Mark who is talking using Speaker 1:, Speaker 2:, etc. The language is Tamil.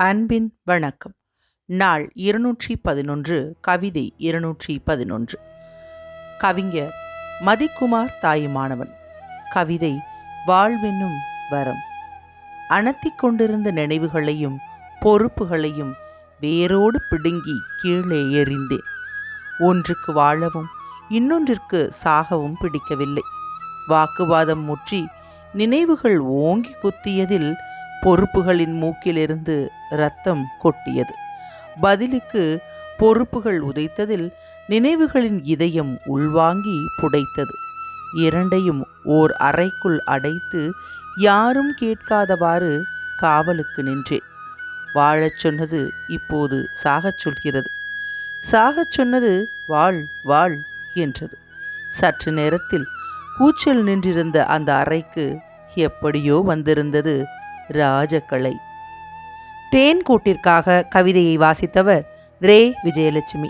Speaker 1: அன்பின் வணக்கம். நாள் இருநூற்றி பதினொன்று கவிதை இருநூற்றி பதினொன்று கவிஞர் மதிக்குமார் தாயுமானவன். கவிதை வாழ்வென்னும் வரம். அணத்திக் கொண்டிருந்த நினைவுகளையும் பொறுப்புகளையும் வேரோடு பிடுங்கி கீழே எறிந்தேன். ஒன்றுக்கு வாழவும் இன்னொன்றிற்கு சாகவும் பிடிக்கவில்லை. வாக்குவாதம் முற்றி நினைவுகள் ஓங்கி குத்தியதில் பொறுப்புகளின் மூக்கிலிருந்து இரத்தம் கொட்டியது. பதிலுக்கு பொறுப்புகள் உதைத்ததில் நினைவுகளின் இதயம் உள்வாங்கி புடைத்தது. இரண்டையும் ஓர் அறைக்குள் அடைத்து யாரும் கேட்காதவாறு காவலுக்கு நின்றேன். வாழச் சொன்னது இப்போது சாகச் சொல்கிறது. சாகச் சொன்னது வாழ் வாழ் என்றது. சற்று நேரத்தில் கூச்சல் நின்றிருந்த அந்த அறைக்கு எப்படியோ வந்திருந்தது ராஜக்கலை தேன் கூட்டிற்காக கவிதையை வாசித்தவர் ரே விஜயலட்சுமி.